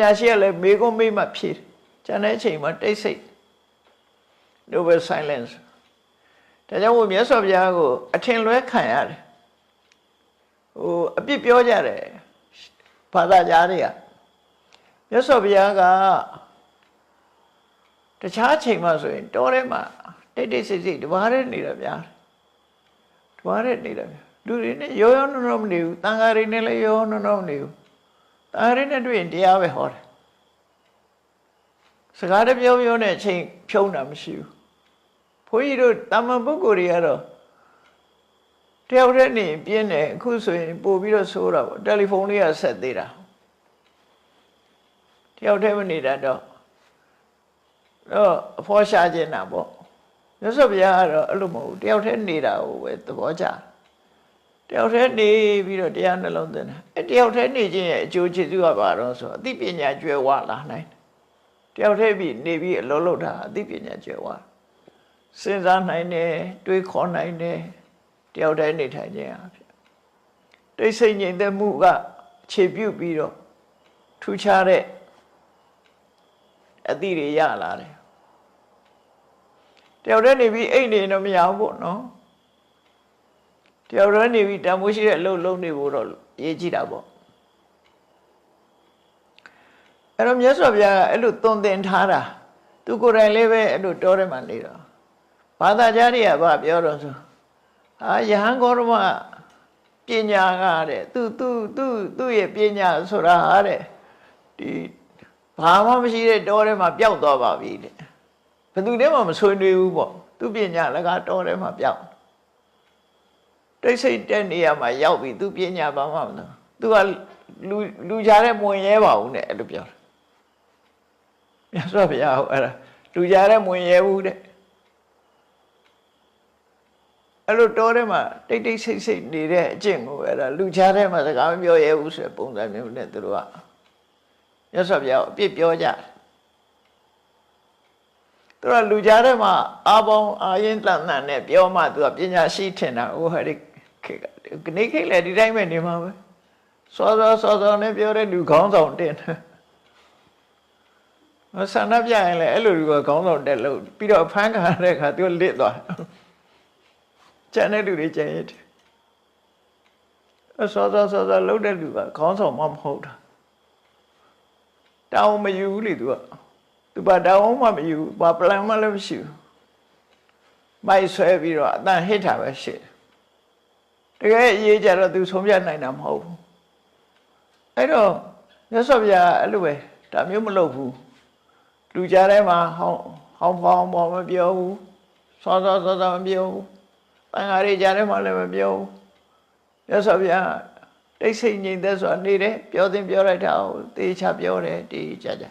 ညာရှိကလည်းမေကုန်းမေးမှဖြေတယ်ကျန်တဲ့အချိန်မှာတိတ်ဆိတ် noble silence ဒါကြောင့်မို့မြတ်စွာဘုရားကိုအထင်လွဲခံရတယ်ဟိုအပြစ်ပြောကြတယ်ဘာသာကြားတွေကမြတ်စွာဘုရားကတခြားချိန်မှဆိုရင်တောထဲမှာတိတ်တိတ်ဆိတ်ဆိတ်တဘာရဲနေတာဗျာတဘာရဲနေတာဗျာလူတွေနဲ့ရောရောနှောနှောမနေဘူးတန်ဃာတွေနဲ့လည်းရောရောနှောနှောမနေဘူး တန်ဃာတွေနဲ့တွေ့ရင်တရားပဲဟောတယ်စကားတပြောပြောနဲ့အချိန်ဖြုံးတာမရှိဘူးဘုန်းကြီးတို့တာမန်ပုဂ္ဂိုလ်တွေကတော့တယောက်တည်းနေပြင်းတယ်အခုဆိုရင်ပို့ပြီးတော့ဆိုးတာပေါ့တယ်လီဖုန်းလေးကဆက်သေးတာတယောက်တည်းမနေတာတော့တော့အဖော်ရှာခြင်းတာပေါ့မြတ်စွာဘုရားကတော့အဲ့လိုမဟုတ်ဘူးတယောက်တည်းနေတာကိုပဲသဘောကျတယော က်တည်းနေပြီးတော့တရားနှလုံးသွင်းတာအဲ့တယောက်တည်းနေခြင်းရဲ့အကျိုးကျေးဇူးကဘာတော့ဆိုအသိပညာကျွယ်ဝလာနိုင်တယ်တယောက်တည်းပြီးနေပြီးအလုံးလုံးတာအသိပညာကျွယ်ဝစဉ်းစားနိုင်တယ်တွေးခေါ်နိုင်တယ်တယောက်တည်းနေထိုင်ခြင်းအဖြစ်တိတ်ဆိတ်ငြိမ်သက်မှုကခြေပြုတ်ပြီးတော့ထူးခြားတဲ့အသည့်တွေရလာတယ်တယောက်တည်းနေပြီးအိတ်နေတော့မရဘူးပေါ့နော် တယောက်တည်းနေပြီးတန်ဖိုးရှိတဲ့အလုပ်လုပ်နေဖို့တော့ရေးကြည့်တာပေါ့အဲ့တော့မြတ်စွာဘုရားကအဲ့လိုသွန်သင်ထားတာသူကိုယ်တိုင်လည်းပဲအဲ့လိုတောထဲမှာနေတော့ဘာသာကြားတွေကဘာပြောတော့ဆိုအာယဟန်ဂေါရမပညာကတဲ့သူသူသူသူ့ရဲ့ပညာဆိုတာဟာတဲ့ဒီဘာမှမရှိတဲ့တောထဲမှာပျောက်သွားပါပြီတဲ့ဘယ်သူတည်းမှမဆွေးနွေးဘူးပေါ့သူပညာလည်းကတောထဲမှာပျောက် တိတ်ဆိတ်တဲ့နေရာမှာရောက်ပြီသူပညာဘာမှမလုပ်သူကလူလူကြားတဲ့မဝင်ရဲပါဘူးတဲ့အဲ့လိုပြောတယ်မြတ်စွာဘုရားဟောအဲ့ဒါလူကြားတဲ့မဝင်ရဲဘူးတဲ့အဲ့လိုတောထဲမှာတိတ်တိတ်ဆိတ်ဆိတ်နေတဲ့အကျင့်ကိုအဲ့ဒါလူကြားထဲမှာစကားမပြောရဲဘူးဆိုတဲ့ပုံစံမျိုးနဲ့သူတို့ကမြတ်စွာဘုရားကိုအပြစ်ပြောကြတယ်သူကလူကြားထဲမှာအာပေါင်းအာရင်တန်တန်နဲ့ပြောမှသူကပညာရှိထင်တာဟိုဟဲ့ဒီ ခေတ်ကနေခေတ်လည်းဒီတိုင်းပဲနေမှာပဲစောစောစောစောနဲ့ပြောတဲ့လူခေါင်းဆောင်တင်တယ်ဆန္ဒပြရင်လည်းအဲ့လိုလူကခေါင်းဆောင်တက်လို့ပြီးတော့ဖမ်းခံရတဲ့အခါသူကလစ်သွားကျန်တဲ့လူတွေကျန်ရစ်တယ်အစောစောစောစောလှုပ်တဲ့လူကခေါင်းဆောင်မှမဟုတ်တာတောင်းမယူဘူးလေသူကသူပါတောင်းမှမယူဘူးဘာပလန်မှလည်းမရှိဘူးမိုက်ဆွဲပြီးတော့အတန်ဟစ်တာပဲရှိတယ် တကယ်အရေးကြတော့သူဆုံးဖြတ်နိုင်တာမဟုတ်ဘူးအဲ့တော့မြတ်စွာဘုရားအဲ့လိုပဲဒါမျိုးမလုပ်ဘူးလူကြားထဲမှာဟောင်းဟောင်းဖောင်းပေါ်မပြောဘူးစောစောစောစောမပြောဘူးတန်ဃာတွေကြားထဲမှာလည်းမပြောဘူးမြတ်စွာဘုရားတိတ်ဆိတ်ငြိမ်သက်စွာနေတယ်ပြောသင်ပြောလိုက်တာကိုသေချာပြောတယ်တေးချာချာ